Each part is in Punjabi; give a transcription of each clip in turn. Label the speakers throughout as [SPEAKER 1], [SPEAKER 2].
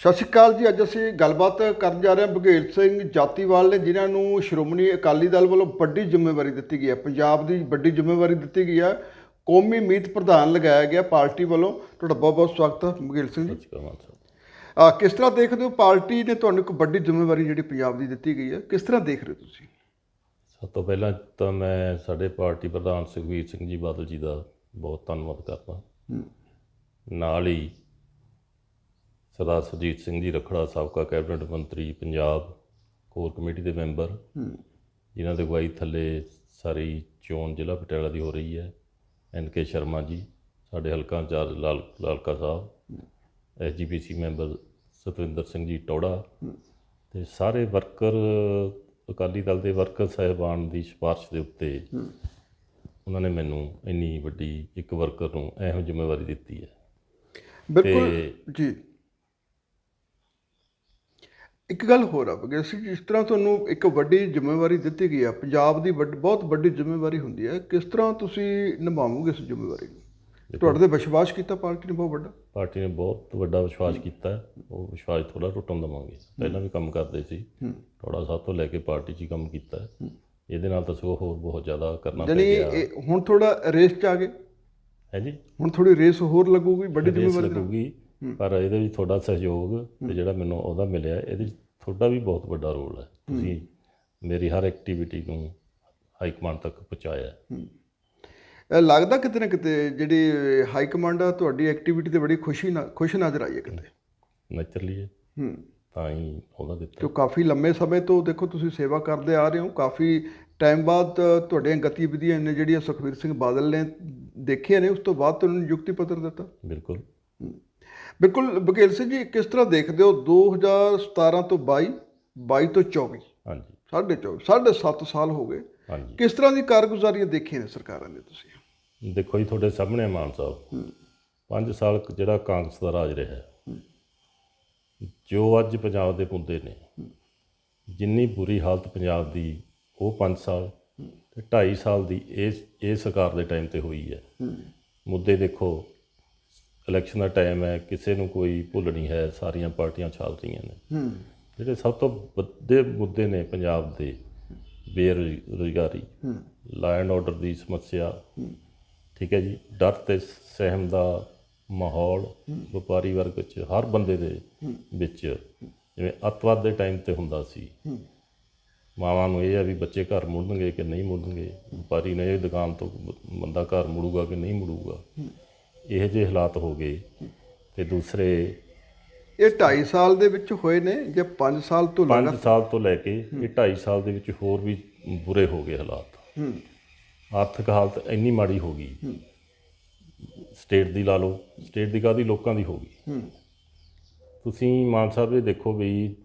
[SPEAKER 1] ਸਤਿ ਸ਼੍ਰੀ ਅਕਾਲ ਜੀ ਅੱਜ ਅਸੀਂ ਗੱਲਬਾਤ ਕਰਨ ਜਾ ਰਹੇ ਹਾਂ ਬਘੇਲ ਸਿੰਘ ਜਾਤੀਵਾਲ ਨੇ ਜਿਨ੍ਹਾਂ ਨੂੰ ਸ਼੍ਰੋਮਣੀ ਅਕਾਲੀ ਦਲ ਵੱਲੋਂ ਵੱਡੀ ਜ਼ਿੰਮੇਵਾਰੀ ਦਿੱਤੀ ਗਈ ਹੈ। ਪੰਜਾਬ ਦੀ ਵੱਡੀ ਜ਼ਿੰਮੇਵਾਰੀ ਦਿੱਤੀ ਗਈ ਹੈ। ਕੌਮੀ ਮੀਤ ਪ੍ਰਧਾਨ ਲਗਾਇਆ ਗਿਆ ਪਾਰਟੀ ਵੱਲੋਂ। ਤੁਹਾਡਾ ਬਹੁਤ ਬਹੁਤ ਸਵਾਗਤ ਬਘੇਲ ਸਿੰਘ ਜੀ। ਕਿਸ ਤਰ੍ਹਾਂ ਦੇਖਦੇ ਹੋ ਪਾਰਟੀ ਨੇ ਤੁਹਾਨੂੰ ਇੱਕ ਵੱਡੀ ਜ਼ਿੰਮੇਵਾਰੀ ਜਿਹੜੀ ਪੰਜਾਬ ਦੀ ਦਿੱਤੀ ਗਈ ਹੈ? ਕਿਸ ਤਰ੍ਹਾਂ ਦੇਖ ਰਹੇ ਹੋ ਤੁਸੀਂ?
[SPEAKER 2] ਸਭ ਤੋਂ ਪਹਿਲਾਂ ਤਾਂ ਮੈਂ ਸਾਡੇ ਪਾਰਟੀ ਪ੍ਰਧਾਨ ਸੁਖਬੀਰ ਸਿੰਘ ਜੀ ਬਾਦਲ ਜੀ ਦਾ ਬਹੁਤ ਧੰਨਵਾਦ ਕਰਦਾ। ਨਾਲ ਹੀ ਸਰਦਾਰ ਸੁਰਜੀਤ ਸਿੰਘ ਜੀ ਰਖੜਾ ਸਾਬਕਾ ਕੈਬਨਿਟ ਮੰਤਰੀ ਪੰਜਾਬ ਕੋਰ ਕਮੇਟੀ ਦੇ ਮੈਂਬਰ ਜਿਨ੍ਹਾਂ ਦੇ ਅਗਵਾਈ ਥੱਲੇ ਸਾਰੀ ਚੋਣ ਜ਼ਿਲ੍ਹਾ ਪਟਿਆਲਾ ਦੀ ਹੋ ਰਹੀ ਹੈ। ਐਨ ਕੇ ਸ਼ਰਮਾ ਜੀ ਸਾਡੇ ਹਲਕਾ ਇੰਚਾਰਜ ਲਾਲ ਲਾਲਕਾ ਸਾਹਿਬ ਐਸਜੀਪੀਸੀ ਮੈਂਬਰ ਸਤਵਿੰਦਰ ਸਿੰਘ ਜੀ ਟੌੜਾ ਤੇ ਸਾਰੇ ਵਰਕਰ ਅਕਾਲੀ ਦਲ ਦੇ ਵਰਕਰ ਸਾਹਿਬਾਨ ਦੀ ਸਿਫਾਰਿਸ਼ ਦੇ ਉੱਤੇ ਉਹਨਾਂ ਨੇ ਮੈਨੂੰ ਇੰਨੀ ਵੱਡੀ ਇੱਕ ਵਰਕਰ ਨੂੰ ਅਹਿਮ ਜ਼ਿੰਮੇਵਾਰੀ ਦਿੱਤੀ ਹੈ।
[SPEAKER 1] ਬਿਲਕੁਲ ਜੀ। ਇੱਕ ਗੱਲ ਹੋਰ ਆ ਅਸੀਂ ਜਿਸ ਤਰ੍ਹਾਂ ਤੁਹਾਨੂੰ ਇੱਕ ਵੱਡੀ ਜ਼ਿੰਮੇਵਾਰੀ ਦਿੱਤੀ ਗਈ ਆ ਪੰਜਾਬ ਦੀ ਵੱਡ- ਬਹੁਤ ਵੱਡੀ ਜ਼ਿੰਮੇਵਾਰੀ ਹੁੰਦੀ ਹੈ ਕਿਸ ਤਰ੍ਹਾਂ ਤੁਸੀਂ ਨਿਭਾਵੋਗੇ ਇਸ ਜ਼ਿੰਮੇਵਾਰੀ ਨੂੰ? ਤੁਹਾਡੇ ਤੇ ਵਿਸ਼ਵਾਸ ਕੀਤਾ ਪਾਰਟੀ ਨੇ ਬਹੁਤ ਵੱਡਾ?
[SPEAKER 2] ਪਾਰਟੀ ਨੇ ਬਹੁਤ ਵੱਡਾ ਵਿਸ਼ਵਾਸ ਕੀਤਾ ਹੈ। ਉਹ ਵਿਸ਼ਵਾਸ ਥੋੜਾ ਟੁੱਟਣ ਦੇਵਾਂਗੇ। ਪਹਿਲਾਂ ਵੀ ਕੰਮ ਕਰਦੇ ਸੀ। ਥੋੜਾ ਸਾਹਿਬ ਤੋਂ ਲੈ ਕੇ ਪਾਰਟੀ 'ਚ ਹੀ ਕੰਮ ਕੀਤਾ। ਹੈ। ਇਹਦੇ ਨਾਲ ਤਾਂ ਸਗੋਂ ਹੋਰ ਬਹੁਤ ਜ਼ਿਆਦਾ ਕਰਨਾ ਪੈ
[SPEAKER 1] ਯਾਨੀ
[SPEAKER 2] ਗਿਆ।
[SPEAKER 1] ਇਹ ਹੁਣ ਥੋੜਾ ਰੇਸ ਚ ਆ ਗਏ?
[SPEAKER 2] ਹੈ ਜੀ?
[SPEAKER 1] ਹੁਣ ਥੋੜੀ ਰੇਸ ਹੋਰ ਲੱਗੂਗੀ ਵੱਡੀ
[SPEAKER 2] ਰੇਸ
[SPEAKER 1] ਜ਼ਿੰਮੇਵਾਰੀ।
[SPEAKER 2] ਲੱਗੂਗੀ। ਪਰ ਇਹਦੇ ਵਿੱਚ ਤੁਹਾਡਾ ਸਹਿਯੋਗ ਤੇ ਜਿਹੜਾ ਮੈਨੂੰ ਉਹਦਾ ਮਿਲਿਆ ਇਹਦੇ ਵਿੱਚ ਤੁਹਾਡਾ ਵੀ ਬਹੁਤ ਵੱਡਾ ਰੋਲ ਹੈ। ਤੁਸੀਂ ਮੇਰੀ ਹਰ ਐਕਟੀਵਿਟੀ ਨੂੰ ਹਾਈ ਕਮਾਂਡ ਤੱਕ ਪਹੁੰਚਾਇਆ
[SPEAKER 1] ਲੱਗਦਾ ਕਿਤੇ ਨਾ ਕਿਤੇ ਜਿਹੜੀ ਹਾਈ ਕਮਾਂਡ ਆ ਤੁਹਾਡੀ ਐਕਟੀਵਿਟੀ ਤੇ ਬੜੀ ਖੁਸ਼ੀ ਨਾਲ ਖੁਸ਼ ਨਜ਼ਰ ਆਈ ਹੈ ਕਿਤੇ?
[SPEAKER 2] ਨੈਚੁਰਲੀ
[SPEAKER 1] ਹੂੰ।
[SPEAKER 2] ਤਾਂ ਹੀ ਉਹਦਾ ਦਿੱਤਾ।
[SPEAKER 1] ਜੋ ਕਾਫੀ ਲੰਮੇ ਸਮੇਂ ਤੋਂ ਦੇਖੋ ਤੁਸੀਂ ਸੇਵਾ ਕਰਦੇ ਆ ਰਹੇ ਹੋ ਕਾਫੀ ਟਾਈਮ ਬਾਅਦ ਤੁਹਾਡੀਆਂ ਗਤੀਵਿਧੀਆਂ ਨੇ ਜਿਹੜੀਆਂ ਸੁਖਵੀਰ ਸਿੰਘ ਬਾਦਲ ਨੇ ਦੇਖੀਆਂ ਨੇ ਉਸ ਤੋਂ ਬਾਅਦ ਤੁਹਾਨੂੰ ਨਿਯੁਕਤੀ ਪੱਤਰ ਦਿੱਤਾ?
[SPEAKER 2] ਬਿਲਕੁਲ।
[SPEAKER 1] ਬਿਲਕੁਲ ਬਘੇਲ ਸਿੰਘ ਜੀ ਕਿਸ ਤਰ੍ਹਾਂ ਦੇਖਦੇ ਹੋ 2017 ਤੋਂ 22 22 ਤੋਂ 24
[SPEAKER 2] ਹਾਂਜੀ।
[SPEAKER 1] ਸਾਢੇ 24 ਸਾਢੇ 7 ਸਾਲ ਹੋ ਗਏ।
[SPEAKER 2] ਹਾਂਜੀ।
[SPEAKER 1] ਕਿਸ ਤਰ੍ਹਾਂ ਦੀ ਕਾਰਗੁਜ਼ਾਰੀਆਂ ਦੇਖੀਆਂ ਨੇ ਸਰਕਾਰਾਂ ਨੇ ਤੁਸੀਂ?
[SPEAKER 2] ਦੇਖੋ ਜੀ ਤੁਹਾਡੇ ਸਾਹਮਣੇ ਮਾਨ ਸਾਹਿਬ। 5 ਸਾਲ ਜਿਹੜਾ ਕਾਂਗਰਸ ਦਾ ਰਾਜ ਰਿਹਾ ਜੋ ਅੱਜ ਪੰਜਾਬ ਦੇ ਮੁੱਦੇ ਨੇ ਜਿੰਨੀ ਬੁਰੀ ਹਾਲਤ ਪੰਜਾਬ ਦੀ ਉਹ 5 ਸਾਲ ਤੇ 2.5 ਸਾਲ ਦੀ ਇਸ ਇਹ ਸਰਕਾਰ ਦੇ ਟਾਈਮ ਤੇ ਹੋਈ ਹੈ। ਮੁੱਦੇ ਦੇਖੋ ਇਲੈਕਸ਼ਨ ਦਾ ਟਾਈਮ ਹੈ ਕਿਸੇ ਨੂੰ ਕੋਈ ਭੁੱਲ ਨਹੀਂ ਹੈ ਸਾਰੀਆਂ ਪਾਰਟੀਆਂ ਛਾਲ ਰਹੀਆਂ ਨੇ।
[SPEAKER 1] ਹੂੰ।
[SPEAKER 2] ਜਿਹੜੇ ਸਭ ਤੋਂ ਵੱਡੇ ਮੁੱਦੇ ਨੇ ਪੰਜਾਬ ਦੇ ਬੇਰੁਜ਼ਗਾਰੀ। ਲਾ ਐਂਡ ਆਰਡਰ ਦੀ ਸਮੱਸਿਆ। ਠੀਕ ਹੈ ਜੀ? ਡਰ ਤੇ ਸਹਿਮ ਦਾ ਮਾਹੌਲ ਵਪਾਰੀ ਵਰਗ ਚ ਹਰ ਬੰਦੇ ਦੇ ਵਿੱਚ। ਜਿਵੇਂ ਅੱਤਵਾਦ ਦੇ ਟਾਈਮ ਤੇ ਹੁੰਦਾ ਸੀ। ਮਾਵਾਂ ਨੂੰ ਇਹ ਆ ਵੀ ਬੱਚੇ ਘਰ ਮੁੜਨਗੇ ਕਿ ਨਹੀਂ ਮੁੜਨਗੇ? ਵਪਾਰੀ ਨੇ ਇਹ ਦੁਕਾਨ ਤੋਂ ਬੰਦਾ ਘਰ ਮੁੜੂਗਾ ਕਿ ਨਹੀਂ ਮੁੜੂਗਾ? ਇਹ ਜਿਹੇ ਹਾਲਾਤ ਹੋ ਗਏ ਤੇ ਦੂਸਰੇ
[SPEAKER 1] ਇਹ 2.5 ਸਾਲ ਦੇ ਵਿੱਚ ਹੋਏ ਨੇ ਜਾਂ 5 ਸਾਲ ਤੋਂ ਲਗਾ
[SPEAKER 2] 5 ਸਾਲ ਤੋਂ ਲੈ ਕੇ ਇਹ 2.5 ਸਾਲ ਦੇ ਵਿੱਚ ਹੋਰ ਵੀ ਬੁਰੇ ਹੋ ਗਏ ਹਾਲਾਤ।
[SPEAKER 1] ਹੂੰ।
[SPEAKER 2] ਆਰਥਿਕ ਹਾਲਤ ਇੰਨੀ ਮਾੜੀ ਹੋ ਗਈ। ਸਟੇਟ ਦੀ ਲਾ ਲਓ ਸਟੇਟ ਦੀ ਕਾਹਦੀ? ਲੋਕਾਂ ਦੀ ਹੋ ਗਈ।
[SPEAKER 1] ਹੂੰ।
[SPEAKER 2] ਤੁਸੀਂ ਮਾਨ ਸਾਹਿਬ ਇਹ ਦੇਖੋ ਵੀ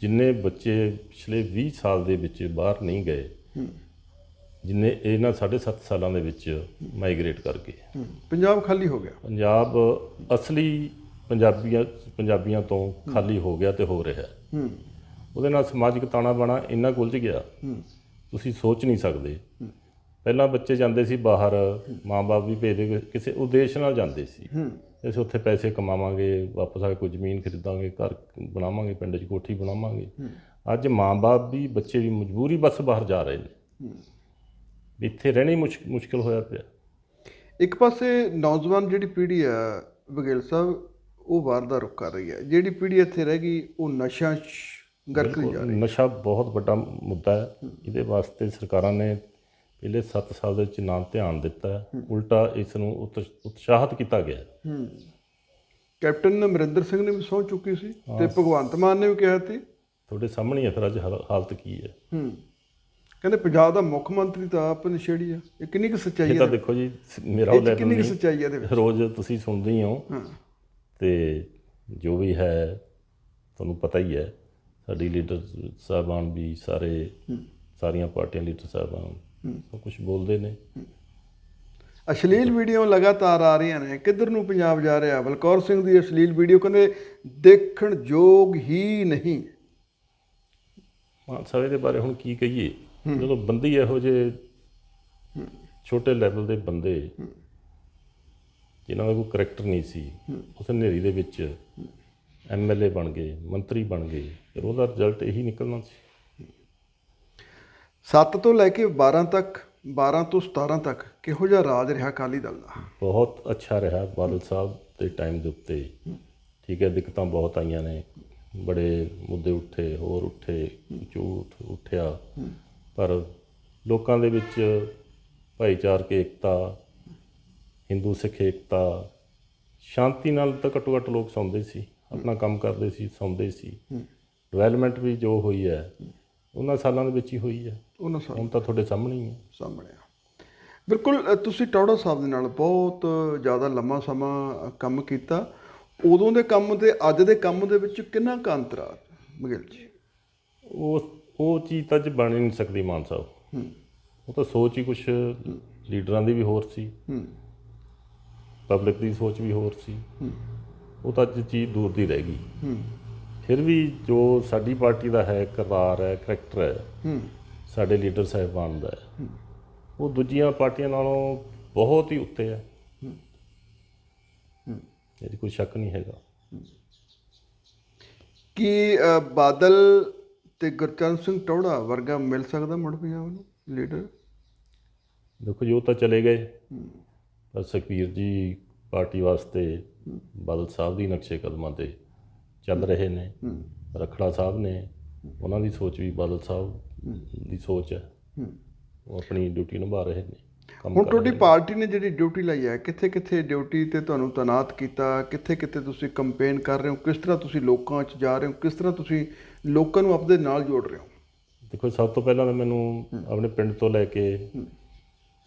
[SPEAKER 2] ਜਿੰਨੇ ਬੱਚੇ ਪਿਛਲੇ 20 ਸਾਲ ਦੇ ਵਿੱਚ ਬਾਹਰ ਨਹੀਂ ਗਏ ਜਿੰਨੇ ਇਹਨਾਂ 7.5 ਸਾਲਾਂ ਦੇ ਵਿੱਚ ਮਾਈਗ੍ਰੇਟ ਕਰ ਗਏ।
[SPEAKER 1] ਪੰਜਾਬ ਖਾਲੀ ਹੋ ਗਿਆ?
[SPEAKER 2] ਪੰਜਾਬ ਅਸਲੀ ਪੰਜਾਬੀਆਂ ਪੰਜਾਬੀਆਂ ਤੋਂ ਖਾਲੀ ਹੋ ਗਿਆ ਤੇ ਹੋ ਰਿਹਾ। ਹੈ। ਉਹਦੇ ਨਾਲ ਸਮਾਜਿਕ ਤਾਣਾ ਬਾਣਾ ਇੰਨਾ ਗੁਲਝ ਗਿਆ। ਤੁਸੀਂ ਸੋਚ ਨਹੀਂ ਸਕਦੇ। ਪਹਿਲਾਂ ਬੱਚੇ ਜਾਂਦੇ ਸੀ ਬਾਹਰ ਮਾਂ-ਬਾਪ ਵੀ ਭੇਜਦੇ ਕਿਸੇ ਉਦੇਸ਼ ਨਾਲ ਜਾਂਦੇ ਸੀ।
[SPEAKER 1] ਹੂੰ।
[SPEAKER 2] ਅਸੀਂ ਉੱਥੇ ਪੈਸੇ ਕਮਾਵਾਂਗੇ ਵਾਪਸ ਆ ਕੇ ਕੋਈ ਜ਼ਮੀਨ ਖਰੀਦਾਂਗੇ ਘਰ ਬਣਾਵਾਂਗੇ ਪਿੰਡ 'ਚ ਕੋਠੀ ਬਣਾਵਾਂਗੇ। ਅੱਜ ਮਾਂ-ਬਾਪ ਵੀ ਬੱਚੇ ਵੀ ਮਜਬੂਰੀ ਬਸ ਬਾਹਰ ਜਾ ਰਹੇ ਨੇ। ਵੀ ਇੱਥੇ ਰਹਿਣਾ ਹੀ ਮੁਸ਼ਕ- ਮੁਸ਼ਕਲ ਹੋਇਆ ਪਿਆ।
[SPEAKER 1] ਇੱਕ ਪਾਸੇ ਨੌਜਵਾਨ ਜਿਹੜੀ ਪੀੜ੍ਹੀ ਆ ਬਘੇਲ ਸਾਹਿਬ ਉਹ ਬਾਹਰ ਦਾ ਰੁਖ ਕਰ ਰਹੀ ਹੈ। ਜਿਹੜੀ ਪੀੜ੍ਹੀ ਇੱਥੇ ਰਹਿ ਗਈ ਉਹ ਨਸ਼ਾ 'ਚ ਗਰਕਦੀ ਜਾ ਰਹੀ
[SPEAKER 2] ਨਸ਼ਾ ਬਹੁਤ ਵੱਡਾ ਮੁੱਦਾ ਹੈ। ਇਹਦੇ ਵਾਸਤੇ ਸਰਕਾਰਾਂ ਨੇ ਪਹਿਲੇ 7 ਸਾਲ ਦੇ ਵਿੱਚ ਨਾ ਧਿਆਨ ਦਿੱਤਾ ਹੈ। ਉਲਟਾ ਇਸ ਨੂੰ ਉਤਸ਼- ਉਤਸ਼ਾਹਿਤ ਕੀਤਾ ਗਿਆ ਹੈ।
[SPEAKER 1] ਹੂੰ। ਕੈਪਟਨ ਅਮਰਿੰਦਰ ਸਿੰਘ ਨੇ ਵੀ ਸਹੁੰ ਚੁੱਕੀ ਸੀ ਤੇ ਭਗਵੰਤ ਮਾਨ ਨੇ ਵੀ ਕਿਹਾ ਸੀ।
[SPEAKER 2] ਤੁਹਾਡੇ ਸਾਹਮਣੇ ਹੀ ਹੈ ਫਿਰ ਅੱਜ ਹਾਲ- ਹਾਲਤ ਕੀ ਹੈ?
[SPEAKER 1] ਹੂੰ। ਕਹਿੰਦੇ ਪੰਜਾਬ ਦਾ ਮੁੱਖ ਮੰਤਰੀ ਤਾਂ ਆਪ ਨਸ਼ੇੜੀ ਆ। ਇਹ ਕਿੰਨੀ ਕੁ ਸੱਚਾਈ
[SPEAKER 2] ਇਹ
[SPEAKER 1] ਹੈ
[SPEAKER 2] ਤਾਂ ਦੇਖੋ ਜੀ ਮੇਰਾ ਉਹ
[SPEAKER 1] ਇਹ
[SPEAKER 2] ਲੈਵਲ
[SPEAKER 1] ਕਿੰਨੀ ਕੁ ਸੱਚਾਈ ਹੈ ਇਹਦੇ ਵਿੱਚ?
[SPEAKER 2] ਰੋਜ਼ ਤੁਸੀਂ ਸੁਣਦੇ ਹੀ ਹੋ। ਤੇ ਜੋ ਵੀ ਹੈ ਤੁਹਾਨੂੰ ਪਤਾ ਹੀ ਹੈ ਸਾਡੀ ਲੀਡਰ ਸਾਹਿਬਾਨ ਵੀ ਸਾਰੇ ਸਾਰੀਆਂ ਪਾਰਟੀਆਂ ਲੀਡਰ ਸਾਹਿਬਾਨ ਸਭ ਕੁਝ ਬੋਲਦੇ ਨੇ।
[SPEAKER 1] ਅਸ਼ਲੀਲ ਵੀਡੀਓ ਲਗਾਤਾਰ ਆ ਰਹੀਆਂ ਨੇ। ਕਿੱਧਰ ਨੂੰ ਪੰਜਾਬ ਜਾ ਰਿਹਾ? ਬਲਕੌਰ ਸਿੰਘ ਦੀ ਅਸ਼ਲੀਲ ਵੀਡੀਓ ਕਹਿੰਦੇ ਦੇਖਣ ਯੋਗ ਹੀ ਨਹੀਂ।
[SPEAKER 2] ਮਾਨ ਸਾਹਿਬ ਦੇ ਬਾਰੇ ਹੁਣ ਕੀ ਕਹੀਏ? ਜਦੋਂ ਬੰਦੀ ਇਹੋ ਜਿਹੇ ਛੋਟੇ ਲੈਵਲ ਦੇ ਬੰਦੇ ਜਿਨ੍ਹਾਂ ਦਾ ਕੋਈ ਕਰੈਕਟਰ ਨਹੀਂ ਸੀ ਉਸ ਹਨੇਰੀ ਦੇ ਵਿੱਚ ਐਮਐਲਏ ਬਣ ਗਏ ਮੰਤਰੀ ਬਣ ਗਏ ਫਿਰ ਉਹਦਾ ਰਿਜ਼ਲਟ ਇਹੀ ਨਿਕਲਣਾ ਸੀ।
[SPEAKER 1] 7 ਤੋਂ ਲੈ ਕੇ 12 ਤੱਕ 12 ਤੋਂ 17 ਤੱਕ ਕਿਹੋ ਜਿਹਾ ਰਾਜ ਰਿਹਾ ਅਕਾਲੀ ਦਲ ਦਾ?
[SPEAKER 2] ਬਹੁਤ ਅੱਛਾ ਰਿਹਾ ਬਾਦਲ ਸਾਹਿਬ ਦੇ ਟਾਈਮ ਦੇ ਉੱਤੇ। ਠੀਕ ਹੈ ਦਿੱਕਤਾਂ ਬਹੁਤ ਆਈਆਂ ਨੇ। ਬੜੇ ਮੁੱਦੇ ਉੱਠੇ ਹੋਰ ਉੱਠੇ ਝੂਠ ਉੱਠਿਆ। ਪਰ ਲੋਕਾਂ ਦੇ ਵਿੱਚ ਭਾਈਚਾਰਕ ਏਕਤਾ ਹਿੰਦੂ ਸਿੱਖ ਏਕਤਾ ਸ਼ਾਂਤੀ ਨਾਲ ਤਾਂ ਘੱਟੋ ਘੱਟ ਲੋਕ ਸੌਂਦੇ ਸੀ ਆਪਣਾ ਕੰਮ ਕਰਦੇ ਸੀ ਸੌਂਦੇ ਸੀ। ਡਿਵੈਲਪਮੈਂਟ ਵੀ ਜੋ ਹੋਈ ਹੈ ਉਹਨਾਂ ਸਾਲਾਂ ਦੇ ਵਿੱਚ ਹੀ ਹੋਈ ਹੈ।
[SPEAKER 1] ਉਹਨਾਂ ਸਾਲ
[SPEAKER 2] ਹੁਣ ਤਾਂ ਤੁਹਾਡੇ ਸਾਹਮਣੇ ਹੀ ਹੈ।
[SPEAKER 1] ਸਾਹਮਣੇ ਆ। ਬਿਲਕੁਲ ਤੁਸੀਂ ਟੌੜਾ ਸਾਹਿਬ ਦੇ ਨਾਲ ਬਹੁਤ ਜ਼ਿਆਦਾ ਲੰਮਾ ਸਮਾਂ ਕੰਮ ਕੀਤਾ। ਉਦੋਂ ਦੇ ਕੰਮ ਤੇ ਅੱਜ ਦੇ ਕੰਮ ਦੇ ਵਿੱਚ ਕਿੰਨਾ ਕੁ ਅੰਤਰ ਆ ਮਗਿਲ ਜੀ?
[SPEAKER 2] ਉਹ ਉਹ ਚੀਜ਼ ਤਾਂ ਅੱਜ ਬਣ ਹੀ ਨਹੀਂ ਸਕਦੀ ਮਾਨ ਸਾਹਿਬ। ਉਹ ਤਾਂ ਸੋਚ ਹੀ ਕੁਝ ਲੀਡਰਾਂ ਦੀ ਵੀ ਹੋਰ ਸੀ।
[SPEAKER 1] ਹੂੰ।
[SPEAKER 2] ਪਬਲਿਕ ਦੀ ਸੋਚ ਵੀ ਹੋਰ ਸੀ। ਉਹ ਤਾਂ ਅੱਜ ਚੀਜ਼ ਦੂਰ ਦੀ ਰਹਿ ਗਈ।
[SPEAKER 1] ਹੂੰ।
[SPEAKER 2] ਫਿਰ ਵੀ ਜੋ ਸਾਡੀ ਪਾਰਟੀ ਦਾ ਹੈ ਕਿਰਦਾਰ ਹੈ ਕਰੈਕਟਰ ਹੈ
[SPEAKER 1] ਹੂੰ।
[SPEAKER 2] ਸਾਡੇ ਲੀਡਰ ਸਾਹਿਬਾਨ ਦਾ ਹੈ। ਉਹ ਦੂਜੀਆਂ ਪਾਰਟੀਆਂ ਨਾਲੋਂ ਬਹੁਤ ਹੀ ਉੱਤੇ ਹੈ। ਇਹਦੀ ਕੋਈ ਸ਼ੱਕ ਨਹੀਂ ਹੈਗਾ।
[SPEAKER 1] ਕੀ ਬਾਦਲ ਤੇ ਗੁਰਚਰਨ ਸਿੰਘ ਟੌੜਾ ਵਰਗਾ ਮਿਲ ਸਕਦਾ ਮੁੜ ਪੰਜਾਬ ਨੂੰ ਲੀਡਰ
[SPEAKER 2] ਦੇਖੋ ਜੋ ਤਾਂ ਚਲੇ ਗਏ। ਪਰ ਸੁਖਬੀਰ ਜੀ ਪਾਰਟੀ ਵਾਸਤੇ ਬਾਦਲ ਸਾਹਿਬ ਦੀ ਨਕਸ਼ੇ ਕਦਮਾਂ ਤੇ ਚੱਲ ਰਹੇ ਨੇ। ਰਖੜਾ ਸਾਹਿਬ ਨੇ। ਉਹਨਾਂ ਦੀ ਸੋਚ ਵੀ ਬਾਦਲ ਸਾਹਿਬ ਦੀ ਸੋਚ ਹੈ। ਉਹ ਆਪਣੀ ਡਿਊਟੀ ਨਿਭਾ ਰਹੇ ਨੇ।
[SPEAKER 1] ਹੁਣ ਤੁਹਾਡੀ ਪਾਰਟੀ ਨੇ ਜਿਹੜੀ ਡਿਊਟੀ ਲਈ ਹੈ ਕਿੱਥੇ ਕਿੱਥੇ ਡਿਊਟੀ ਤੇ ਤੁਹਾਨੂੰ ਤਾਇਨਾਤ ਕੀਤਾ ਕਿੱਥੇ ਕਿੱਥੇ ਤੁਸੀਂ ਕੰਪੇਨ ਕਰ ਰਹੇ ਹੋ ਕਿਸ ਤਰ੍ਹਾਂ ਤੁਸੀਂ ਲੋਕਾਂ 'ਚ ਜਾ ਰਹੇ ਹੋ ਕਿਸ ਤਰ੍ਹਾਂ ਤੁਸੀਂ ਲੋਕਾਂ ਨੂੰ ਆਪਣੇ ਨਾਲ ਜੋੜ ਰਹੇ ਹੋ?
[SPEAKER 2] ਦੇਖੋ ਸਭ ਤੋਂ ਪਹਿਲਾਂ ਤਾਂ ਮੈਨੂੰ ਆਪਣੇ ਪਿੰਡ ਤੋਂ ਲੈ ਕੇ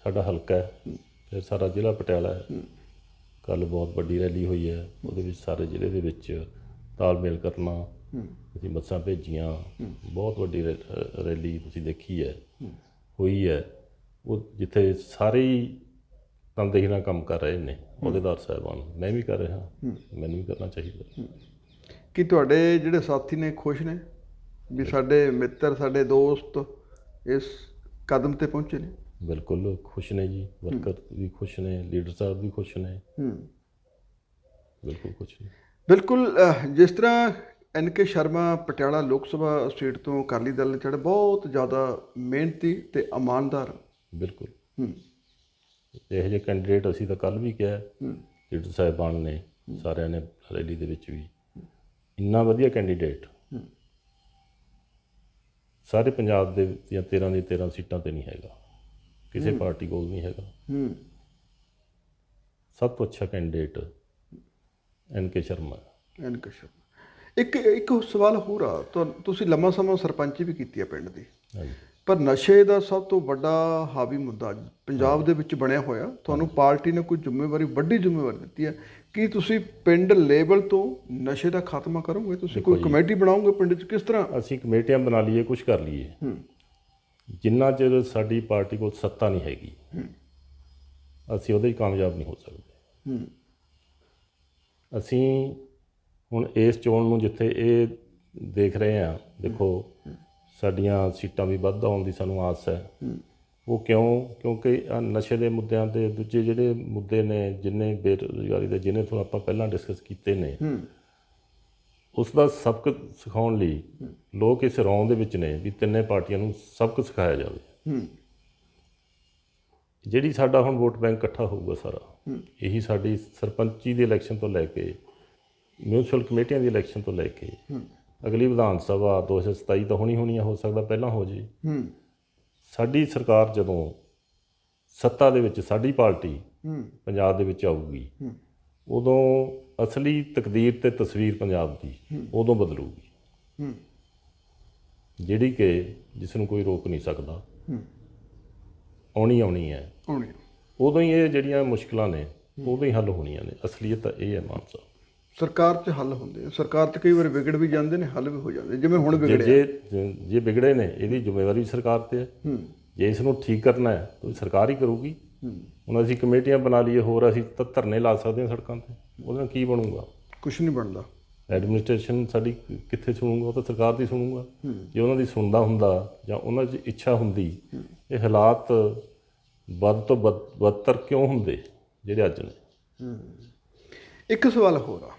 [SPEAKER 2] ਸਾਡਾ ਹਲਕਾ ਹੈ ਫਿਰ ਸਾਰਾ ਜ਼ਿਲ੍ਹਾ ਪਟਿਆਲਾ ਹੈ। ਕੱਲ ਬਹੁਤ ਵੱਡੀ ਰੈਲੀ ਹੋਈ ਹੈ ਉਹਦੇ ਵਿੱਚ ਸਾਰੇ ਜ਼ਿਲ੍ਹੇ ਦੇ ਵਿੱਚ ਤਾਲਮੇਲ ਕਰਨਾ ਅਸੀਂ ਬੱਸਾਂ ਭੇਜੀਆਂ। ਬਹੁਤ ਵੱਡੀ ਰੈਲੀ ਤੁਸੀਂ ਦੇਖੀ ਹੈ। ਹੋਈ ਹੈ। ਉਹ ਜਿੱਥੇ ਸਾਰੇ ਹੀ ਤਨਦੇਹੀ ਨਾਲ ਕੰਮ ਕਰ ਰਹੇ ਨੇ ਅਹੁਦੇਦਾਰ ਸਾਹਿਬਾਨ ਮੈਂ ਵੀ ਕਰ ਰਿਹਾ। ਮੈਨੂੰ ਵੀ ਕਰਨਾ ਚਾਹੀਦਾ।
[SPEAKER 1] ਕੀ ਤੁਹਾਡੇ ਜਿਹੜੇ ਸਾਥੀ ਨੇ ਖੁਸ਼ ਨੇ? ਵੀ ਸਾਡੇ ਮਿੱਤਰ ਸਾਡੇ ਦੋਸਤ ਇਸ ਕਦਮ ਤੇ ਪਹੁੰਚੇ ਨੇ?
[SPEAKER 2] ਬਿਲਕੁਲ ਖੁਸ਼ ਨੇ ਜੀ। ਵਰਕਰ ਵੀ ਖੁਸ਼ ਨੇ ਲੀਡਰ ਸਾਹਿਬ ਵੀ ਖੁਸ਼ ਨੇ।
[SPEAKER 1] ਹੂੰ।
[SPEAKER 2] ਬਿਲਕੁਲ ਖੁਸ਼ ਨੇ।
[SPEAKER 1] ਬਿਲਕੁਲ ਜਿਸ ਤਰ੍ਹਾਂ ਐਨ ਕੇ ਸ਼ਰਮਾ ਪਟਿਆਲਾ ਲੋਕ ਸਭਾ ਸੀਟ ਤੋਂ ਅਕਾਲੀ ਦਲ ਨੇ ਚੜੇ ਬਹੁਤ ਜ਼ਿਆਦਾ ਮਿਹਨਤੀ ਤੇ ਇਮਾਨਦਾਰ
[SPEAKER 2] ਬਿਲਕੁਲ।
[SPEAKER 1] ਹੂੰ।
[SPEAKER 2] ਇਹੋ ਜਿਹੇ ਕੈਂਡੀਡੇਟ ਅਸੀਂ ਤਾਂ ਕੱਲ ਵੀ ਕਿਹਾ
[SPEAKER 1] ਹੂੰ।
[SPEAKER 2] ਲੀਡਰ ਸਾਹਿਬਾਨ ਨੇ ਸਾਰਿਆਂ ਨੇ ਰੈਲੀ ਦੇ ਵਿੱਚ ਵੀ। ਇੰਨਾ ਵਧੀਆ ਕੈਂਡੀਡੇਟ ਸਾਰੇ ਪੰਜਾਬ ਦੇ ਦੀਆਂ 13 ਦੀ 13 ਸੀਟਾਂ ਤੇ ਨਹੀਂ ਹੈਗਾ। ਕਿਸੇ ਪਾਰਟੀ ਕੋਲ ਨਹੀਂ ਹੈਗਾ।
[SPEAKER 1] ਹੂੰ।
[SPEAKER 2] ਸਭ ਤੋਂ ਅੱਛਾ candidate N K Sharma.
[SPEAKER 1] N K Sharma. ਇੱਕ ਇੱਕ ਸਵਾਲ ਹੋਰ ਆ। ਤੁਸੀਂ ਲੰਮਾ ਸਮਾਂ ਸਰਪੰਚੀ ਵੀ ਕੀਤੀ ਹੈ ਪਿੰਡ ਦੀ।
[SPEAKER 2] ਹਾਂਜੀ।
[SPEAKER 1] ਪਰ ਨਸ਼ੇ ਦਾ ਸਭ ਤੋਂ ਵੱਡਾ ਹਾਵੀ ਮੁੱਦਾ ਪੰਜਾਬ ਦੇ ਵਿੱਚ ਬਣਿਆ ਹੋਇਆ। ਤੁਹਾਨੂੰ ਪਾਰਟੀ ਨੇ ਕੋਈ ਜ਼ਿੰਮੇਵਾਰੀ ਵੱਡੀ ਜ਼ਿੰਮੇਵਾਰੀ ਦਿੱਤੀ ਹੈ। ਕੀ ਤੁਸੀਂ ਪਿੰਡ ਲੈਵਲ ਤੋਂ ਨਸ਼ੇ ਦਾ ਖਾਤਮਾ ਕਰੋਗੇ? ਤੁਸੀਂ ਕੋਈ ਕਮੇਟੀ ਬਣਾਓਗੇ ਪਿੰਡ 'ਚ? ਕਿਸ ਤਰ੍ਹਾਂ?
[SPEAKER 2] ਅਸੀਂ ਕਮੇਟੀਆਂ ਬਣਾ ਲਈਏ ਕੁਝ ਕਰ ਲਈਏ। ਜਿੰਨਾ ਚਿਰ ਸਾਡੀ ਪਾਰਟੀ ਕੋਲ ਸੱਤਾ ਨਹੀਂ ਹੈਗੀ ਅਸੀਂ ਉਹਦੇ ਹੀ ਕਾਮਯਾਬ ਨਹੀਂ ਹੋ ਸਕਦੇ। ਅਸੀਂ ਹੁਣ ਇਸ ਚੋਣ ਨੂੰ ਜਿੱਥੇ ਇਹ ਦੇਖ ਰਹੇ ਆ ਦੇਖੋ ਸਾਡੀਆਂ ਸੀਟਾਂ ਵੀ ਵੱਧ ਆਉਣ ਦੀ ਸਾਨੂੰ ਆਸ ਹੈ। ਉਹ ਕਿਉਂ? ਕਿਉਂਕਿ ਆਹ ਨਸ਼ੇ ਦੇ ਮੁੱਦਿਆਂ ਤੇ ਦੂਜੇ ਜਿਹੜੇ ਮੁੱਦੇ ਨੇ ਜਿੰਨੇ ਬੇਰੁਜ਼ਗਾਰੀ ਦੇ ਜਿਹਨੇ ਤੁਹਾਨੂੰ ਆਪਾਂ ਪਹਿਲਾਂ ਡਿਸਕਸ ਕੀਤੇ ਨੇ ਉਸ ਦਾ ਸਬਕ ਸਿਖਾਉਣ ਲਈ ਲੋਕ ਇਸ ਰੌਂ ਦੇ ਵਿੱਚ ਨੇ ਵੀ ਤਿੰਨੇ ਪਾਰਟੀਆਂ ਨੂੰ ਸਬਕ ਸਿਖਾਇਆ ਜਾਵੇ। ਜਿਹੜੀ ਸਾਡਾ ਹੁਣ ਵੋਟ ਬੈਂਕ ਇਕੱਠਾ ਹੋਊਗਾ ਸਾਰਾ ਇਹੀ ਸਾਡੀ ਸਰਪੰਚੀ ਦੇ ਇਲੈਕਸ਼ਨ ਤੋਂ ਲੈ ਕੇ ਮਿਊਨਿਸਪਲ ਕਮੇਟੀਆਂ ਦੀ ਇਲੈਕਸ਼ਨ ਤੋਂ ਲੈ ਕੇ ਅਗਲੀ ਵਿਧਾਨ ਸਭਾ 2027 ਤਾਂ ਹੋਣੀ ਹੋਣੀ ਆ ਹੋ ਸਕਦਾ ਪਹਿਲਾਂ ਹੋ ਜੇ।
[SPEAKER 1] ਹੂੰ।
[SPEAKER 2] ਸਾਡੀ ਸਰਕਾਰ ਜਦੋਂ ਸੱਤਾ ਦੇ ਵਿੱਚ ਸਾਡੀ ਪਾਰਟੀ
[SPEAKER 1] ਹੂੰ।
[SPEAKER 2] ਪੰਜਾਬ ਦੇ ਵਿੱਚ ਆਊਗੀ ਉਦੋਂ ਅਸਲੀ ਤਕਦੀਰ ਤੇ ਤਸਵੀਰ ਪੰਜਾਬ ਦੀ ਉਦੋਂ ਬਦਲੂਗੀ।
[SPEAKER 1] ਹੂੰ।
[SPEAKER 2] ਜਿਹੜੀ ਕਿ ਜਿਸ ਨੂੰ ਕੋਈ ਰੋਕ ਨਹੀਂ ਸਕਦਾ
[SPEAKER 1] ਹੂੰ।
[SPEAKER 2] ਆਉਣੀ ਆਉਣੀ ਹੈ।
[SPEAKER 1] ਆਉਣੀ।
[SPEAKER 2] ਉਦੋਂ ਹੀ ਇਹ ਜਿਹੜੀਆਂ ਮੁਸ਼ਕਲਾਂ ਨੇ ਉਦੋਂ ਹੀ ਹੱਲ ਹੋਣੀਆਂ ਨੇ। ਅਸਲੀਅਤ ਤਾਂ ਇਹ ਹੈ ਮਾਨਸਾ।
[SPEAKER 1] ਸਰਕਾਰ 'ਚ ਹੱਲ ਹੁੰਦੇ ਆ। ਸਰਕਾਰ 'ਚ ਕਈ ਵਾਰ ਵਿਗੜ ਵੀ ਜਾਂਦੇ ਨੇ ਹੱਲ ਵੀ ਹੋ ਜਾਂਦੇ ਜਿਵੇਂ ਹੁਣ
[SPEAKER 2] ਜੇ
[SPEAKER 1] ਵਿਗੜਿਆ।
[SPEAKER 2] ਜੇ ਜੇ ਵਿਗੜੇ ਨੇ ਇਹਦੀ ਜ਼ਿੰਮੇਵਾਰੀ ਸਰਕਾਰ ਤੇ ਹੈ। ਜੇ ਇਸ ਨੂੰ ਠੀਕ ਕਰਨਾ ਹੈ ਤਾਂ ਸਰਕਾਰ ਹੀ ਕਰੂਗੀ। ਹੁਣ ਅਸੀਂ ਕਮੇਟੀਆਂ ਬਣਾ ਲਈਏ ਹੋਰ ਅਸੀਂ ਤਾਂ ਧਰਨੇ ਲਾ ਸਕਦੇ ਹਾਂ ਸੜਕਾਂ ਤੇ। ਉਹਦੇ ਨਾਲ ਕੀ ਬਣੂਗਾ?
[SPEAKER 1] ਕੁਝ ਨਹੀਂ ਬਣਦਾ।
[SPEAKER 2] ਐਡਮਿਨਿਸਟ੍ਰੇਸ਼ਨ ਸਾਡੀ ਕਿੱਥੇ ਸੁਣੂਗਾ? ਉਹ ਤਾਂ ਸਰਕਾਰ ਦੀ ਸੁਣੂਗਾ। ਜੇ ਉਹਨਾਂ ਦੀ ਸੁਣਦਾ ਹੁੰਦਾ ਜਾਂ ਉਹਨਾਂ 'ਚ ਇੱਛਾ ਹੁੰਦੀ ਇਹ ਹਾਲਾਤ ਵੱਧ ਤੋਂ ਵੱਧ ਬਦਤਰ ਕਿਉਂ ਹੁੰਦੇ ਜਿਹੜੇ ਅੱਜ ਨੇ?
[SPEAKER 1] ਇੱਕ ਸਵਾਲ ਹੋਰ ਆ।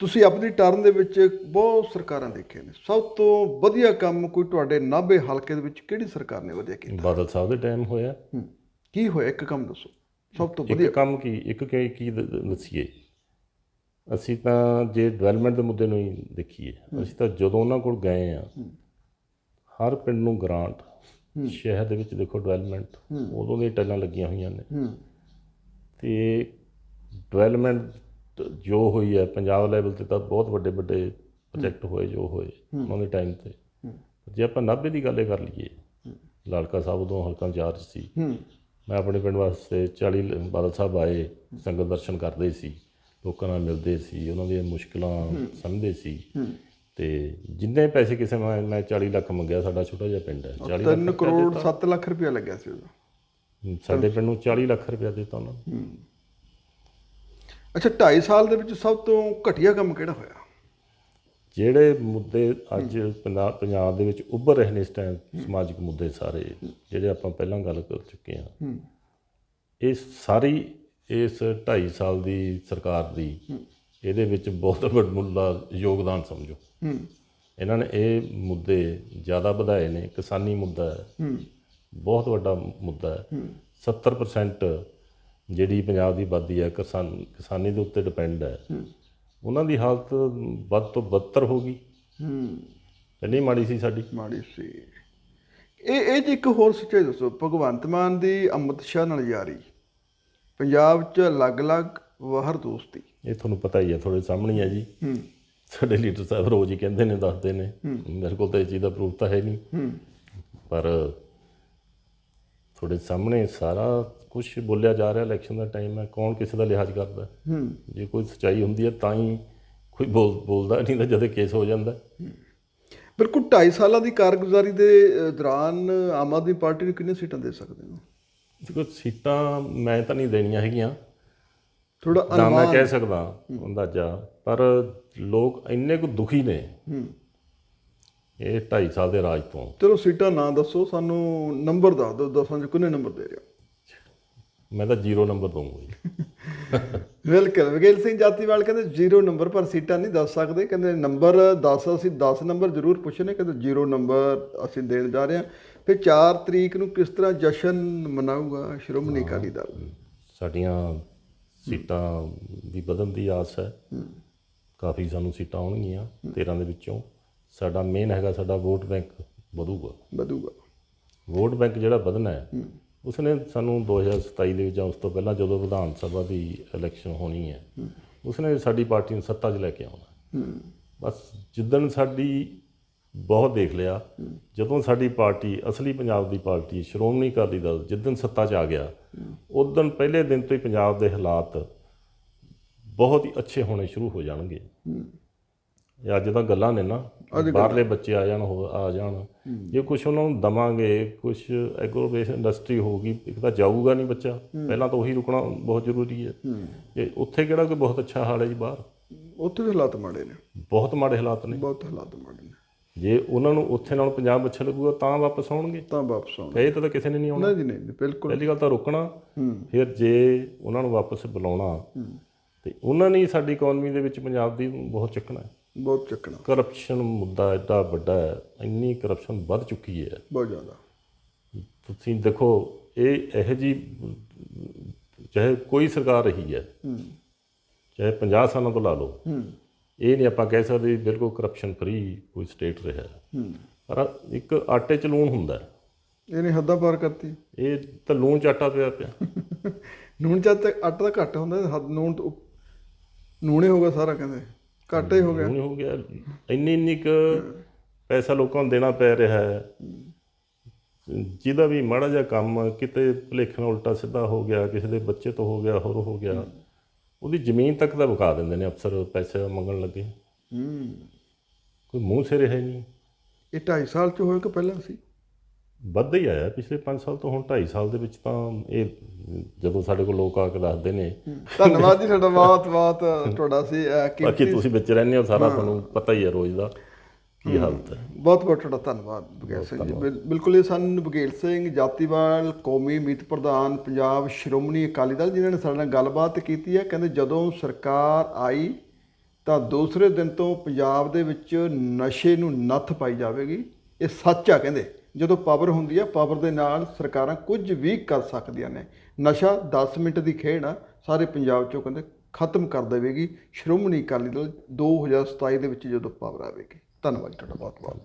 [SPEAKER 1] ਤੁਸੀਂ ਆਪਣੀ ਟਰਨ ਦੇ ਵਿੱਚ ਬਹੁਤ ਸਰਕਾਰਾਂ ਦੇਖੀਆਂ ਨੇ। ਸਭ ਤੋਂ ਵਧੀਆ ਕੰਮ ਕੋਈ ਤੁਹਾਡੇ ਨਾਭੇ ਹਲਕੇ ਦੇ ਵਿੱਚ ਕਿਹੜੀ ਸਰਕਾਰ ਨੇ ਵਧੀਆ ਕੀਤਾ?
[SPEAKER 2] ਬਾਦਲ ਸਾਹਿਬ ਦੇ ਟਾਈਮ ਹੋਇਆ।
[SPEAKER 1] ਕੀ ਹੋਇਆ? ਇੱਕ ਕੰਮ ਦੱਸੋ। ਸਭ ਤੋਂ ਵਧੀਆ
[SPEAKER 2] ਇੱਕ ਕੰਮ ਕੀ? ਇੱਕ ਕੀ ਕੀ ਦੱਸੀਏ। ਅਸੀਂ ਤਾਂ ਜੇ ਡਿਵੈਲਪਮੈਂਟ ਦੇ ਮੁੱਦੇ ਨੂੰ ਹੀ ਦੇਖੀਏ ਅਸੀਂ ਤਾਂ ਜਦੋਂ ਉਹਨਾਂ ਕੋਲ ਗਏ ਆ ਹਰ ਪਿੰਡ ਨੂੰ ਗ੍ਰਾਂਟ ਸ਼ਹਿਰ ਦੇ ਵਿੱਚ ਦੇਖੋ ਡਿਵੈਲਪਮੈਂਟ ਉਦੋਂ ਦੀਆਂ ਟੈਲਾਂ ਲੱਗੀਆਂ ਹੋਈਆਂ ਨੇ। ਤੇ ਡਿਵੈਲਪਮੈਂਟ ਜੋ ਹੋਈ ਹੈ ਪੰਜਾਬ ਲੈਵਲ ਤੇ ਤਾਂ ਬਹੁਤ ਵੱਡੇ ਵੱਡੇ ਪ੍ਰੋਜੈਕਟ ਹੋਏ ਜੋ ਹੋਏ ਉਹਨਾਂ ਦੇ ਟਾਈਮ ਤੇ। ਜੇ ਆਪਾਂ ਨਾਭੇ ਦੀ ਗੱਲ ਕਰ ਲਈਏ ਲਾਲਕਾ ਸਾਹਿਬ ਉਦੋਂ ਹਲਕਾ ਇੰਚਾਰਜ ਸੀ। ਮੈਂ ਆਪਣੇ ਪਿੰਡ ਵਾਸਤੇ 40 ਲ- ਬਾਦਲ ਸਾਹਿਬ ਆਏ ਸੰਗਤ ਦਰਸ਼ਨ ਕਰਦੇ ਸੀ ਲੋਕਾਂ ਨਾਲ ਮਿਲਦੇ ਸੀ ਉਹਨਾਂ ਦੀਆਂ ਮੁਸ਼ਕਲਾਂ ਸਮਝਦੇ ਸੀ। ਤੇ ਜਿੰਨੇ ਪੈਸੇ ਕਿਸੇ ਮੈਂ ਮੈਂ 40 ਲੱਖ ਮੰਗਿਆ ਸਾਡਾ ਛੋਟਾ ਜਿਹਾ ਪਿੰਡ ਹੈ। 40 ਲੱਖ
[SPEAKER 1] 3 ਕਰੋੜ 7 ਲੱਖ ਰੁਪਇਆ ਲੱਗਿਆ ਸੀ ਉਹਦਾ।
[SPEAKER 2] ਸਾਡੇ ਪਿੰਡ ਨੂੰ 40 ਲੱਖ ਰੁਪਇਆ ਦਿੱਤਾ ਉਹਨਾਂ ਨੇ।
[SPEAKER 1] ਅੱਛਾ 2.5 ਸਾਲ ਦੇ ਵਿੱਚ ਸਭ ਤੋਂ ਘਟੀਆ ਕੰਮ ਕਿਹੜਾ ਹੋਇਆ?
[SPEAKER 2] ਜਿਹੜੇ ਮੁੱਦੇ ਅੱਜ ਪੰਜਾਬ ਪੰਜਾਬ ਦੇ ਵਿੱਚ ਉੱਭਰ ਰਹੇ ਨੇ ਇਸ ਟਾਈਮ ਸਮਾਜਿਕ ਮੁੱਦੇ ਸਾਰੇ ਜਿਹੜੇ ਆਪਾਂ ਪਹਿਲਾਂ ਗੱਲ ਕਰ ਚੁੱਕੇ ਹਾਂ। ਇਹ ਸਾਰੀ ਇਸ 2.5 ਸਾਲ ਦੀ ਸਰਕਾਰ ਦੀ ਇਹਦੇ ਵਿੱਚ ਬਹੁਤ ਵੱਡਾ ਯੋਗਦਾਨ ਸਮਝੋ। ਇਹਨਾਂ ਨੇ ਇਹ ਮੁੱਦੇ ਜ਼ਿਆਦਾ ਵਧਾਏ ਨੇ ਕਿਸਾਨੀ ਮੁੱਦਾ ਹੂੰ। ਬਹੁਤ ਵੱਡਾ ਮੁੱਦਾ ਹੈ। 70% ਜਿਹੜੀ ਪੰਜਾਬ ਦੀ ਆਬਾਦੀ ਹੈ ਕਿਸਾਨ ਕਿਸਾਨੀ ਦੇ ਉੱਤੇ ਡਿਪੈਂਡ ਹੈ। ਉਹਨਾਂ ਦੀ ਹਾਲਤ ਵੱਧ ਤੋਂ ਬਦਤਰ ਹੋ ਗਈ।
[SPEAKER 1] ਹੂੰ।
[SPEAKER 2] ਇੰਨੀ ਮਾੜੀ ਸੀ ਸਾਡੀ।
[SPEAKER 1] ਮਾੜੀ ਸੀ। ਇਹ ਇਹ 'ਚ ਇੱਕ ਹੋਰ ਸੱਚਾਈ ਦੱਸੋ। ਭਗਵੰਤ ਮਾਨ ਦੀ ਅੰਮ੍ਰਿਤ ਸ਼ਾਹ ਨਾਲ ਯਾਰੀ। ਪੰਜਾਬ 'ਚ ਅਲੱਗ-ਅਲੱਗ ਵਹਰ ਦੋਸਤੀ।
[SPEAKER 2] ਇਹ ਤੁਹਾਨੂੰ ਪਤਾ ਹੀ ਹੈ ਤੁਹਾਡੇ ਸਾਹਮਣੇ ਹੀ ਹੈ ਜੀ।
[SPEAKER 1] ਹੂੰ।
[SPEAKER 2] ਸਾਡੇ ਲੀਡਰ ਸਾਹਿਬ ਰੋਜ਼ ਹੀ ਕਹਿੰਦੇ ਨੇ ਦੱਸਦੇ ਨੇ। ਮੇਰੇ ਕੋਲ ਤਾਂ ਇਹ ਚੀਜ਼ ਦਾ ਪ੍ਰੂਫ ਤਾਂ ਹੈ ਨਹੀਂ।
[SPEAKER 1] ਹੂੰ।
[SPEAKER 2] ਪਰ ਤੁਹਾਡੇ ਸਾਹਮਣੇ ਸਾਰਾ ਕੁਝ ਬੋਲਿਆ ਜਾ ਰਿਹਾ ਇਲੈਕਸ਼ਨ ਦਾ ਟਾਈਮ ਹੈ ਕੌਣ ਕਿਸੇ ਦਾ ਲਿਹਾਜ਼ ਕਰਦਾ ਹੈ? ਜੇ ਕੋਈ ਸੱਚਾਈ ਹੁੰਦੀ ਹੈ ਤਾਂ ਹੀ ਕੋਈ ਬੋਲ ਬੋਲਦਾ ਨਹੀਂ ਤਾਂ ਜਦੇ ਕੇਸ ਹੋ ਜਾਂਦਾ।
[SPEAKER 1] ਬਿਲਕੁਲ 2.5 ਸਾਲਾਂ ਦੀ ਕਾਰਗੁਜ਼ਾਰੀ ਦੇ ਦੌਰਾਨ ਆਮ ਆਦਮੀ ਪਾਰਟੀ ਨੂੰ ਕਿੰਨੇ ਸੀਟਾਂ ਦੇ ਸਕਦੇ ਹੋ?
[SPEAKER 2] ਦੇਖੋ ਸੀਟਾਂ ਮੈਂ ਤਾਂ ਨਹੀਂ ਦੇਣੀਆਂ ਹੈਗੀਆਂ।
[SPEAKER 1] ਥੋੜਾ
[SPEAKER 2] ਨਾ ਮੈਂ
[SPEAKER 1] ਅਨੁਮਾਨ।
[SPEAKER 2] ਕਹਿ ਸਕਦਾ ਅੰਦਾਜ਼ਾ ਪਰ ਲੋਕ ਇੰਨੇ ਕੁ ਦੁਖੀ ਨੇ।
[SPEAKER 1] ਹੂੰ।
[SPEAKER 2] ਇਹ 2.5 ਸਾਲ ਦੇ ਰਾਜ ਤੋਂ।
[SPEAKER 1] ਚਲੋ ਸੀਟਾਂ ਨਾ ਦੱਸੋ ਸਾਨੂੰ ਨੰਬਰ ਦੱਸ ਦਿਓ ਦਸਾਂ 'ਚ ਕਿੰਨੇ ਨੰਬਰ ਦੇ ਰਹੇ ਹੋ?
[SPEAKER 2] ਮੈਂ ਤਾਂ ਜ਼ੀਰੋ ਨੰਬਰ ਦਊਂਗਾ ਜੀ।
[SPEAKER 1] ਬਿਲਕੁਲ। ਵਕੀਲ ਸਿੰਘ ਜਾਤੀਵਾਲ ਕਹਿੰਦੇ ਜ਼ੀਰੋ ਨੰਬਰ ਪਰ ਸੀਟਾਂ ਨਹੀਂ ਦੱਸ ਸਕਦੇ। ਕਹਿੰਦੇ ਨੰਬਰ 10 ਅਸੀਂ 10 ਨੰਬਰ ਜ਼ਰੂਰ ਪੁੱਛਨੇ ਕਹਿੰਦੇ ਜ਼ੀਰੋ ਨੰਬਰ ਅਸੀਂ ਦੇਣ ਜਾ ਰਹੇ ਹਾਂ। ਫਿਰ 4 ਤਰੀਕ ਨੂੰ ਕਿਸ ਤਰ੍ਹਾਂ ਜਸ਼ਨ ਮਨਾਊਗਾ ਸ਼੍ਰੋਮਣੀ ਅਕਾਲੀ ਦਲ?
[SPEAKER 2] ਸਾਡੀਆਂ ਸੀਟਾਂ ਦੀ ਵਧਣ ਦੀ ਆਸ ਹੈ। ਕਾਫੀ ਸਾਨੂੰ ਸੀਟਾਂ ਆਉਣਗੀਆਂ 13 ਦੇ ਵਿੱਚੋਂ। ਸਾਡਾ ਮੇਨ ਹੈਗਾ ਸਾਡਾ ਵੋਟ ਬੈਂਕ ਵਧੂਗਾ।
[SPEAKER 1] ਵਧੂਗਾ।
[SPEAKER 2] ਵੋਟ ਬੈਂਕ ਜਿਹੜਾ ਵਧਣਾ ਹੈ। ਉਸਨੇ ਸਾਨੂੰ 2027 ਦੇ ਵਿੱਚ ਜਾਂ ਉਸ ਤੋਂ ਪਹਿਲਾਂ ਜਦੋਂ ਵਿਧਾਨ ਸਭਾ ਦੀ ਇਲੈਕਸ਼ਨ ਹੋਣੀ ਹੈ, ਉਸਨੇ ਸਾਡੀ ਪਾਰਟੀ ਨੂੰ ਸੱਤਾ 'ਚ ਲੈ ਕੇ ਆਉਣਾ। ਬਸ ਜਿੱਦਣ ਸਾਡੀ ਬਹੁਤ ਦੇਖ ਲਿਆ, ਜਦੋਂ ਸਾਡੀ ਪਾਰਟੀ ਅਸਲੀ ਪੰਜਾਬ ਦੀ ਪਾਰਟੀ ਸ਼੍ਰੋਮਣੀ ਅਕਾਲੀ ਦਲ ਜਿੱਦਣ ਸੱਤਾ 'ਚ ਆ ਗਿਆ, ਉਦੋਂ ਪਹਿਲੇ ਦਿਨ ਤੋਂ ਹੀ ਪੰਜਾਬ ਦੇ ਹਾਲਾਤ ਬਹੁਤ ਹੀ ਅੱਛੇ ਹੋਣੇ ਸ਼ੁਰੂ ਹੋ ਜਾਣਗੇ। ਇਹ ਅੱਜ ਤਾਂ ਗੱਲਾਂ ਨੇ ਨਾ ਬਾਹਰਲੇ ਬੱਚੇ ਆ ਜਾਣ ਹੋ ਆ ਜਾਣ। ਜੇ ਕੁਝ ਉਹਨਾਂ ਨੂੰ ਦਵਾਂਗੇ ਕੁਝ ਐਗਰੋਵੇਸ਼ਨ ਇੰਡਸਟਰੀ ਹੋਊਗੀ ਇੱਕ ਤਾਂ ਜਾਊਗਾ ਨਹੀਂ ਬੱਚਾ। ਪਹਿਲਾਂ ਤਾਂ ਉਹੀ ਰੁਕਣਾ ਬਹੁਤ ਜ਼ਰੂਰੀ ਹੈ। ਇਹ ਉੱਥੇ ਕਿਹੜਾ ਕੋਈ ਬਹੁਤ ਅੱਛਾ ਹਾਲ ਹੈ ਜੀ ਬਾਹਰ?
[SPEAKER 1] ਉੱਥੇ ਵੀ ਹਾਲਾਤ ਮਾੜੇ ਨੇ।
[SPEAKER 2] ਬਹੁਤ ਮਾੜੇ ਹਾਲਾਤ ਨੇ।
[SPEAKER 1] ਬਹੁਤ ਹਾਲਾਤ ਮਾੜੇ ਨੇ।
[SPEAKER 2] ਜੇ ਉਹਨਾਂ ਨੂੰ ਉੱਥੇ ਨਾਲ ਪੰਜਾਬ ਅੱਛਾ ਲੱਗੂਗਾ ਤਾਂ ਵਾਪਸ ਆਉਣਗੇ?
[SPEAKER 1] ਤਾਂ ਵਾਪਸ ਆਉਣਾ
[SPEAKER 2] ਕਹੇ ਤਾਂ ਕਿਸੇ ਨੇ ਨਹੀਂ ਆਉਣਾ।
[SPEAKER 1] ਨਹੀਂ ਨਹੀਂ ਬਿਲਕੁਲ।
[SPEAKER 2] ਪਹਿਲੀ ਗੱਲ ਤਾਂ ਰੋਕਣਾ। ਫਿਰ ਜੇ ਉਹਨਾਂ ਨੂੰ ਵਾਪਸ ਬੁਲਾਉਣਾ ਤੇ ਉਹਨਾਂ ਨੇ ਸਾਡੀ ਇਕਨੋਮੀ ਦੇ ਵਿੱਚ ਪੰਜਾਬ ਦੀ ਬਹੁਤ ਚੱਕਣਾ ਹੈ।
[SPEAKER 1] ਬਹੁਤ ਚੱਕਣਾ।
[SPEAKER 2] ਕਰਪਸ਼ਨ ਮੁੱਦਾ ਐਡਾ ਵੱਡਾ ਹੈ ਇੰਨੀ ਕਰਪਸ਼ਨ ਵੱਧ ਚੁੱਕੀ ਹੈ।
[SPEAKER 1] ਬਹੁਤ ਜ਼ਿਆਦਾ।
[SPEAKER 2] ਤੁਸੀਂ ਦੇਖੋ ਇਹ ਇਹੋ ਜੀ ਚਾਹੇ ਕੋਈ ਸਰਕਾਰ ਰਹੀ ਹੈ
[SPEAKER 1] ਹੂੰ।
[SPEAKER 2] ਚਾਹੇ 50 ਸਾਲਾਂ ਤੋਂ ਲਾ ਲਓ
[SPEAKER 1] ਹੂੰ।
[SPEAKER 2] ਇਹ ਨਹੀਂ ਆਪਾਂ ਕਹਿ ਸਕਦੇ ਬਿਲਕੁਲ ਕਰਪਸ਼ਨ ਫਰੀ ਕੋਈ ਸਟੇਟ ਰਿਹਾ ਪਰ ਇੱਕ ਆਟੇ 'ਚ ਲੂਣ ਹੁੰਦਾ।
[SPEAKER 1] ਇਹਨੇ ਹੱਦਾਂ ਪਾਰ ਕਰਤੀ।
[SPEAKER 2] ਇਹ ਤਾਂ ਲੂਣ 'ਚ ਆਟਾ ਪਿਆ ਪਿਆ।
[SPEAKER 1] ਚਾਹ ਤੇ ਆਟਾ ਤਾਂ ਘੱਟ ਹੁੰਦਾ ਹੱਦ ਨੂਣ ਤੋਂ ਨੂਣੇ ਹੋ ਗਿਆ ਸਾਰਾ ਕਹਿੰਦੇ। ਘੱਟ ਹੀ ਹੋ ਗਿਆ।
[SPEAKER 2] ਹੋ ਗਿਆ। ਇੰਨੀ ਇੰਨੀ ਕੁ ਪੈਸਾ ਲੋਕਾਂ ਨੂੰ ਦੇਣਾ ਪੈ ਰਿਹਾ ਹੈ। ਜਿਹਦਾ ਵੀ ਮਾੜਾ ਜਿਹਾ ਕੰਮ ਕਿਤੇ ਭੁਲੇਖੇ ਨਾਲ ਉਲਟਾ ਸਿੱਧਾ ਹੋ ਗਿਆ ਕਿਸੇ ਦੇ ਬੱਚੇ ਤੋਂ ਹੋ ਗਿਆ ਹੋਰ ਹੋ ਗਿਆ। ਉਹਦੀ ਜ਼ਮੀਨ ਤੱਕ ਦਾ ਵਿਕਾ ਦਿੰਦੇ ਨੇ ਅਫਸਰ ਪੈਸੇ ਮੰਗਣ ਲੱਗੇ।
[SPEAKER 1] ਹੂੰ।
[SPEAKER 2] ਕੋਈ ਮੂੰਹ ਸਿਰ ਹੈ ਨਹੀਂ।
[SPEAKER 1] ਇਹ 2.5 ਸਾਲ ਚ ਹੋਇਆ ਕਿ ਪਹਿਲਾਂ ਸੀ?
[SPEAKER 2] ਵੱਧਦਾ ਹੀ ਆਇਆ ਪਿਛਲੇ 5 ਸਾਲ ਤੋਂ ਹੁਣ 2.5 ਸਾਲ ਦੇ ਵਿੱਚ ਤਾਂ ਇਹ ਜਦੋਂ ਸਾਡੇ ਕੋਲ ਲੋਕ ਆ ਕੇ ਦੱਸਦੇ ਨੇ।
[SPEAKER 1] ਧੰਨਵਾਦ ਜੀ ਤੁਹਾਡਾ ਬਹੁਤ ਬਹੁਤ ਤੁਹਾਡਾ ਸੀ
[SPEAKER 2] ਬਾਕੀ ਤੁਸੀਂ ਵਿੱਚ ਰਹਿੰਦੇ ਹੋ ਸਾਰਾ ਤੁਹਾਨੂੰ ਪਤਾ ਹੀ ਹੈ ਰੋਜ਼ ਦਾ ਕੀ ਹਾਲਤ ਹੈ।
[SPEAKER 1] ਬਹੁਤ ਬਹੁਤ ਤੁਹਾਡਾ ਧੰਨਵਾਦ ਬਗੇਲ ਸਿੰਘ ਜੀ। ਬਿਲ- ਬਿਲਕੁਲ ਇਹ ਸਨ ਬਗੇਲ ਸਿੰਘ ਜਾਤੀਵਾਲ ਕੌਮੀ ਮੀਤ ਪ੍ਰਧਾਨ ਪੰਜਾਬ ਸ਼੍ਰੋਮਣੀ ਅਕਾਲੀ ਦਲ ਜਿਨ੍ਹਾਂ ਨੇ ਸਾਡੇ ਨਾਲ ਗੱਲਬਾਤ ਕੀਤੀ ਹੈ ਕਹਿੰਦੇ ਜਦੋਂ ਸਰਕਾਰ ਆਈ ਤਾਂ ਦੂਸਰੇ ਦਿਨ ਤੋਂ ਪੰਜਾਬ ਦੇ ਵਿੱਚ ਨਸ਼ੇ ਨੂੰ ਨੱਥ ਪਾਈ ਜਾਵੇਗੀ। ਇਹ ਸੱਚ ਆ ਕਹਿੰਦੇ। ਜਦੋਂ ਪਾਵਰ ਹੁੰਦੀ ਆ ਪਾਵਰ ਦੇ ਨਾਲ ਸਰਕਾਰਾਂ ਕੁਝ ਵੀ ਕਰ ਸਕਦੀਆਂ ਨੇ। ਨਸ਼ਾ 10 ਮਿੰਟ ਦੀ ਖੇਡ ਆ, ਸਾਰੇ ਪੰਜਾਬ ਚੋਂ ਕਹਿੰਦੇ ਖਤਮ ਕਰ ਦੇਵੇਗੀ। ਸ਼੍ਰੋਮਣੀ ਅਕਾਲੀ ਦਲ 2027 ਦੇ ਵਿੱਚ ਜਦੋਂ ਪਾਵਰ ਆਵੇਗੀ। ਧੰਨਵਾਦ ਤੁਹਾਡਾ ਬਹੁਤ ਬਹੁਤ